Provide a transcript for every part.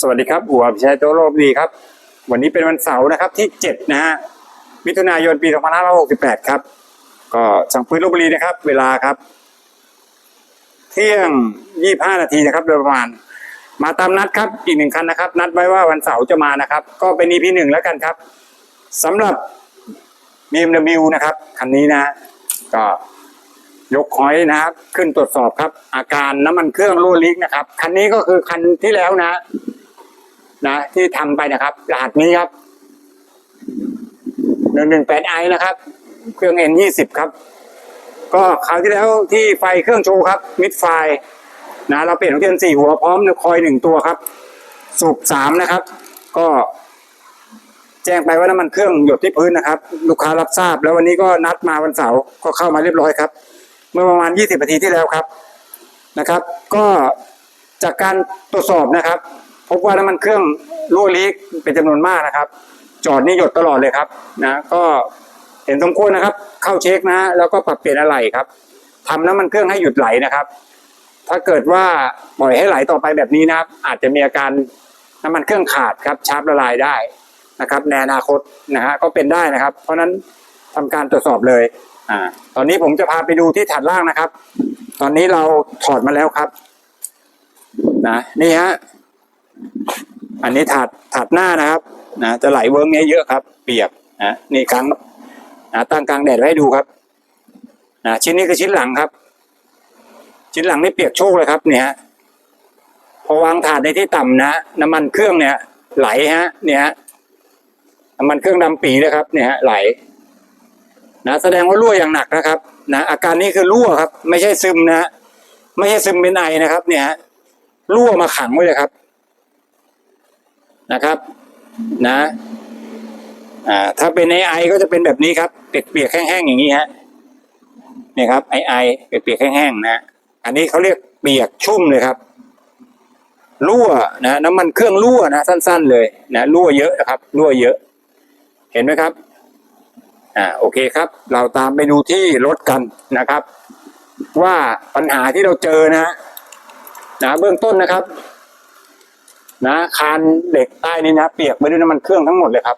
สวัสดีครับอัวพิชัยโตโรบดีครับ วันนี้เป็นวันเสาร์นะครับที่ 7 นะฮะ มิถุนายนปี 2568 ครับ ก็สังพื้นลบบุรีนะครับ เวลาครับ เที่ยง 25 นาทีนะครับ โดยประมาณ มาตามนัดครับ อีกหนึ่งคันนะครับ นัดไว้ว่าวันเสาร์จะมานะครับ ก็เป็น EP หนึ่งแล้วกันครับสำหรับ BMW นะครับ คันนี้นะ ก็ยกคอยนะครับ ขึ้นตรวจสอบครับ อาการน้ำมันเครื่องรั่วลีกนะครับ คันนี้ก็คือคันที่แล้วนะ นะที่ทำไปนะครับรหัสนี้ครับหนึ่งหนึ่งแปดไอนะครับ เครื่องเอ็นยี่สิบครับ ก็คราวที่แล้วที่ไฟเครื่องโชว์ครับ มิดไฟนะเราเปลี่ยนของเทียนสี่หัวพร้อมคอยหนึ่งตัวครับ สูบสามนะครับ ก็แจ้งไปว่าน้ำมันเครื่องหยดที่พื้นนะครับ ลูกค้ารับทราบ แล้ววันนี้ก็นัดมาวันเสาร์ก็เข้ามาเรียบร้อยครับ เมื่อประมาณ 20นาทีที่แล้วครับนะครับ ก็จากการตรวจสอบนะครับ พบว่าน้ำมันเครื่องรั่วลีกเป็นจำนวนมากนะครับ จอดนี่หยดตลอดเลยครับนะก็เห็นสมควรนะครับ เข้าเช็คนะแล้วก็ปรับเปลี่ยนอะไหล่ครับทำน้ำมันเครื่องให้หยุดไหลนะครับ ถ้าเกิดว่าปล่อยให้ไหลต่อไปแบบนี้นะครับ อาจจะมีอาการน้ำมันเครื่องขาดครับชาร์ปละลายได้นะครับในอนาคตนะฮะก็เป็นได้นะครับ เพราะฉะนั้นทำการตรวจสอบเลยอ่าตอนนี้ผมจะพาไปดูที่ถาดล่างนะครับ ตอนนี้เราถอดมาแล้วครับ นะนี่ฮะ อันนี้ถาดถาดหน้านะครับนะจะไหลเวิร์กเนี้ยเยอะครับ เปียกนะนี่ครั้งนะตั้งกลางแดดไว้ให้ดูครับนะชิ้นนี้คือชิ้นหลังครับ ชิ้นหลังนี่เปียกโชกเลยครับ เนี่ยพอวางถาดในที่ต่ำนะน้ำมันเครื่องเนี่ย ไหลฮะ เนี่ยน้ำมันเครื่องดำปีเลยครับ เนี่ยไหล นะแสดงว่ารั่วอย่างหนักนะครับ นะอาการนี้คือรั่วครับ ไม่ใช่ซึมนะไม่ใช่ซึมเป็นไอนะครับ เนี่ยรั่วมาขังไว้เลยครับ นะครับ นะอ่าถ้าเป็นไอไอก็จะเป็นแบบนี้ครับเปียกๆแห้งๆอย่างนี้ฮะนี่ครับไอไอเปียกๆแห้งๆนะอันนี้เขาเรียกเปียกชุ่มเลยครับรั่วนะน้ำมันเครื่องรั่วนะสั้น ๆ เลยนะรั่วเยอะนะครับรั่วเยอะ เห็นไหมครับอ่าโอเคครับ เราตามไปดูที่รถกันนะครับ ว่าปัญหาที่เราเจอนะฮะนะเบื้องต้นนะครับ นะคานเหล็กใต้นี้นะเปียกไปด้วยน้ำมันเครื่องทั้งหมดเลยครับ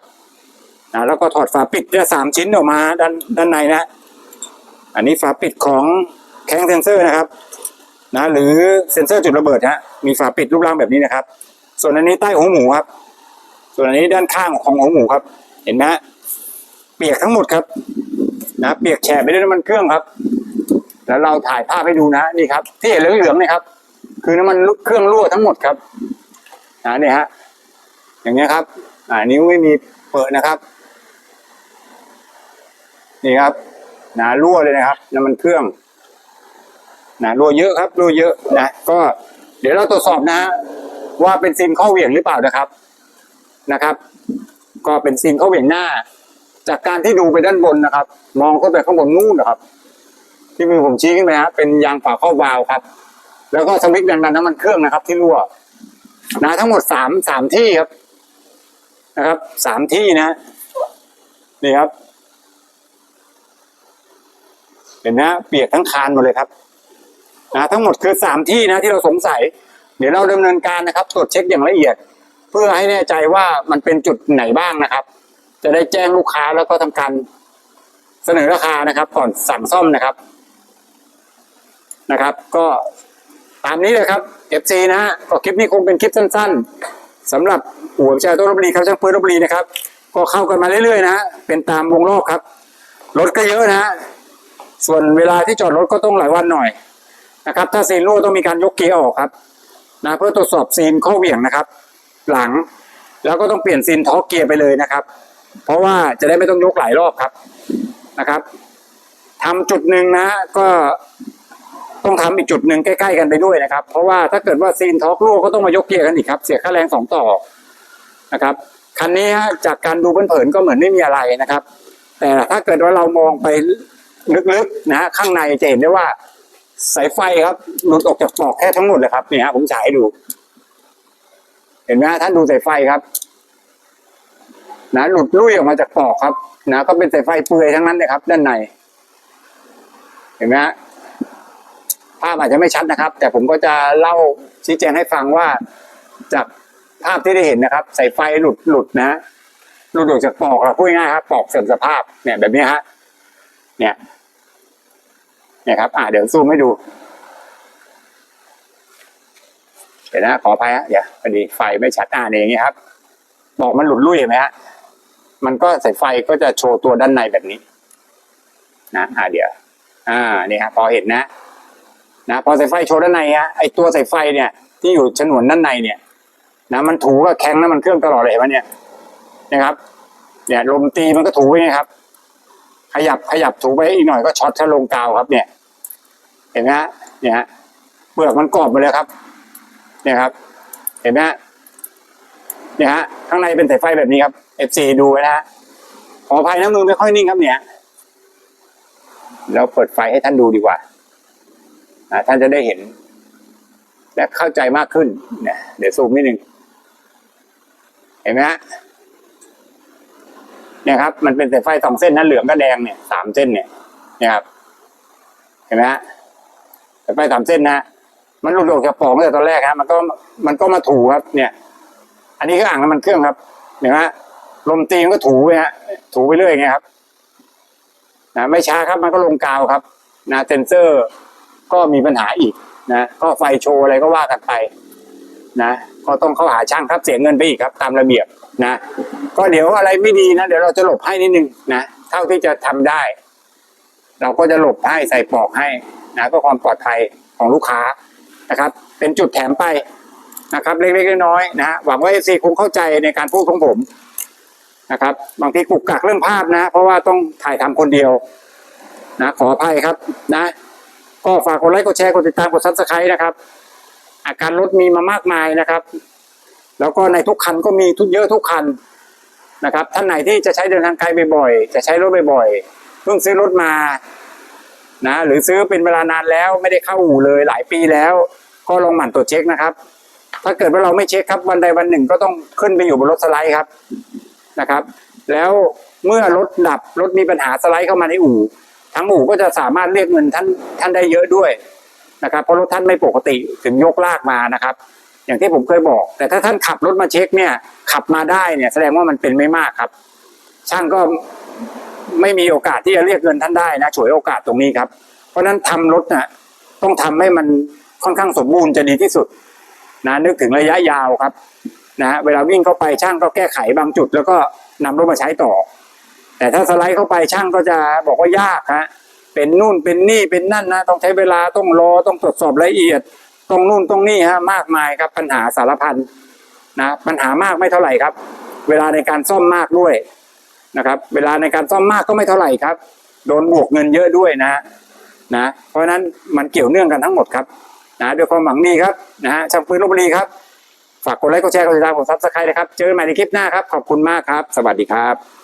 นะแล้วก็ถอดฝาปิดเนี่ยสามชิ้นออกมาด้านด้านในนะ อันนี้ฝาปิดของแข้งเซนเซอร์นะครับ นะ หรือเซนเซอร์จุดระเบิดฮะมีฝาปิดรูปร่างแบบนี้นะครับ ส่วนอันนี้ใต้หัวหมูครับ ส่วนอันนี้ด้านข้างของหัวหมูครับ เห็นไหมฮะเปียกทั้งหมดครับ นะเปียกแฉะไปด้วยน้ำมันเครื่องครับ แล้วเราถ่ายภาพให้ดูนะนี่ครับ ที่เห็นเหลืองๆนี่ครับ คือน้ำมันเครื่องรั่วทั้งหมดครับ นะเนี่ยฮะอย่างเงี้ยครับ อ่านิ้วไม่มีเปิดนะครับ นี่ครับนะรั่วเลยนะครับน้ำมันเครื่องนะรั่วเยอะครับรั่วเยอะนะก็เดี๋ยวเราตรวจสอบนะฮะว่าเป็นซินข้อเหวี่ยงหรือเปล่านะครับนะครับ ก็เป็นซินข้อเหวี่ยงหน้า จากการที่ดูไปด้านบนนะครับ มองขึ้นไปข้างบนนู่นนะครับ ที่มือผมชี้ขึ้นไปฮะเป็นยางฝาครอวาล์วครับ แล้วก็สวิตช์แรงดันน้ำมันเครื่องนะครับ ที่รั่ว นะทั้งหมดสามสามที่ครับ นะครับสามที่นะนี่ครับ เห็นไหมฮะเปียกทั้งคานหมดเลยครับนะทั้งหมดคือสามที่นะที่เราสงสัย เดี๋ยวเราดำเนินการนะครับ ตรวจเช็คอย่างละเอียด เพื่อให้แน่ใจว่ามันเป็นจุดไหนบ้างนะครับ จะได้แจ้งลูกค้าแล้วก็ทำการเสนอราคานะครับ ก่อนสั่งซ่อมนะครับนะครับ ก็ ตามนี้เลยครับ FC นะฮะก็คลิปนี้คงเป็นคลิปสั้นๆสำหรับหัววิชาต้นรบรีครับช่างปืนรบรีนะครับ ก็เข้ากันมาเรื่อยๆนะฮะเป็นตามวงรอบครับรถก็เยอะนะฮะส่วนเวลาที่จอดรถก็ต้องหลายวันหน่อยนะครับ ถ้าซีนรั่วต้องมีการยกเกียร์ออกครับนะเพื่อตรวจสอบซีนข้อเหวี่ยงนะครับ หลังแล้วก็ต้องเปลี่ยนซีนท็อกเกียร์ไปเลยนะครับ เพราะว่าจะได้ไม่ต้องยกหลายรอบครับนะครับทำจุดหนึ่งนะก็ ต้องทำอีกจุดหนึ่งใกล้ๆกันไปด้วยนะครับ เพราะว่าถ้าเกิดว่าซีนท็อกรั่วก็ต้องมายกเกียร์กันอีกครับ เสียค่าแรงสองต่อนะครับคันนี้จากการดูเผินๆก็เหมือนไม่มีอะไรนะครับ แต่ถ้าเกิดว่าเรามองไปลึกๆนะฮะข้างในจะเห็นได้ว่าสายไฟครับหลุดออกจากปลอกแค่ทั้งหมดเลยครับเนี่ยผมฉายดู เห็นไหมท่านดูสายไฟครับนะหลุดลุ่ยออกมาจากปลอกครับ นะ ก็เป็นสายไฟเปลือยทั้งนั้นเลยครับ ด้านใน เห็นไหมฮะ ภาพอาจจะไม่ชัดนะครับ แต่ผมก็จะเล่าชี้แจงให้ฟังว่า จากภาพที่ได้เห็นนะครับ สายไฟหลุดหลุดนะหลุดออกจากปลอกเราพูดง่ายครับปลอกเสื่อมสภาพเนี่ยแบบนี้ฮะเนี่ย เนี่ยครับ อ่าเดี๋ยวซูมให้ดูเดี๋ยวนะขออภัยฮะเดี๋ยวพอดีไฟไม่ชัดอ่าเนี่ยอย่างนี้ครับปลอกมันหลุดลุ่ยเห็นไหมฮะมันก็สายไฟก็จะโชว์ตัวด้านในแบบนี้ นะอ่าเดี๋ยว อ่านี่ครับพอเห็นนะ นะพอสายไฟโชว์ด้านในฮะไอตัวสายไฟเนี่ยที่อยู่ฉนวนด้านในเนี่ยนะมันถูกับแข้งน้ำมันเครื่องตลอดเลยเห็นไหมเนี่ยนะครับเนี่ยลมตีมันก็ถูไปไงครับ ขยับขยับถูไปอีกหน่อยก็ช็อตถ้าลงกาวครับ เนี่ย เห็นไหมฮะเนี่ยฮะเปลือกมันกรอบหมาเลยครับ เนี่ยครับ เห็นไหมฮะเนี่ยฮะข้างในเป็นสายไฟแบบนี้ครับ F4 ดูไว้นะฮะขออภัยนะมือไม่ค่อยนิ่งครับเนี่ย แล้วเปิดไฟให้ท่านดูดีกว่า นะท่านจะได้เห็น และเข้าใจมากขึ้นเนี่ยเดี๋ยวซูมนิดนึงเห็นไหมฮะเนี่ยครับ มันเป็นสายไฟสองเส้นนะเหลืองกับแดงเนี่ยสามเส้นเนี่ยเนี่ยครับ เห็นไหมฮะสายไฟสามเส้นนะฮะมันหลุดออกจากปล่องตั้งแต่ตอนแรกครับมันก็มันก็มาถูครับ เนี่ย อันนี้ก็อ่างน้ำมันเครื่องครับเห็นไหมฮะลมตีมันก็ถูไปฮะถูไปเรื่อยไงครับนะไม่ช้าครับมันก็ลงกาวครับนะเซนเซอร์ ก็มีปัญหาอีกนะก็ไฟโชว์อะไรก็ว่ากันไปนะก็ต้องเข้าหาช่างครับเสียเงินไปอีกครับตามระเบียบนะ ก็เดี๋ยวอะไรไม่ดีนะเดี๋ยวเราจะหลบให้นิดนึงนะเท่าที่จะทำได้ เราก็จะหลบให้ใส่ปลอกให้นะก็ความปลอดภัยของลูกค้านะครับ เป็นจุดแถมไปนะครับ เล็กๆน้อยๆนะฮะหวังว่าเอซีคงเข้าใจในการพูดของผมนะครับ บางทีกุกกักเรื่องภาพนะ เพราะว่าต้องถ่ายทำคนเดียว นะ ขออภัยครับนะ ก็ฝากกดไลค์กดแชร์กดติดตามกดซับสไครต์นะครับ อาการรถมีมามากมายนะครับ แล้วก็ในทุกคันก็มีทุกเยอะทุกคันนะครับ ท่านไหนที่จะใช้เดินทางไกลบ่อยๆจะใช้รถบ่อยๆเพิ่งซื้อรถมานะหรือซื้อเป็นเวลานานแล้วไม่ได้เข้าอู่เลยหลายปีแล้ว ก็ลองหมั่นตรวจเช็คนะครับ ถ้าเกิดว่าเราไม่เช็คครับวันใดวันหนึ่งก็ต้องขึ้นไปอยู่บนรถสไลด์ครับนะครับ แล้วเมื่อรถดับรถมีปัญหาสไลด์เข้ามาในอู่ ทั้งอู่ก็จะสามารถเรียกเงินท่านท่านได้เยอะด้วยนะครับ เพราะรถท่านไม่ปกติถึงยกลากมานะครับ อย่างที่ผมเคยบอก แต่ถ้าท่านขับรถมาเช็คเนี่ย ขับมาได้เนี่ยแสดงว่ามันเป็นไม่มากครับ ช่างก็ไม่มีโอกาสที่จะเรียกเงินท่านได้นะฉวยโอกาสตรงนี้ครับ เพราะฉะนั้นทำรถน่ะต้องทำให้มันค่อนข้างสมบูรณ์จะดีที่สุดนะนึกถึงระยะยาวครับนะฮะเวลาวิ่งเข้าไปช่างก็แก้ไขบางจุด แล้วก็นำรถมาใช้ต่อ แต่ถ้าสไลด์เข้าไปช่างก็จะบอกว่ายากฮะเป็นนู่นเป็นนี่เป็นนั่นนะต้องใช้เวลาต้องรอต้องตรวจสอบละเอียดต้องนู่นต้องนี่ฮะมากมายครับปัญหาสารพันนะปัญหามากไม่เท่าไหร่ครับ เวลาในการซ่อมมากด้วยนะครับ เวลาในการซ่อมมากก็ไม่เท่าไหร่ครับ โดนบวกเงินเยอะด้วยนะนะ เพราะฉะนั้นมันเกี่ยวเนื่องกันทั้งหมดครับนะด้วยความหวังดีครับนะฮะช่างปืนลบบุรีครับฝากกดไลค์กดแชร์กดติดตามกดซับสไครต์นะครับ เจอกันใหม่ในคลิปหน้าครับ ขอบคุณมากครับ สวัสดีครับ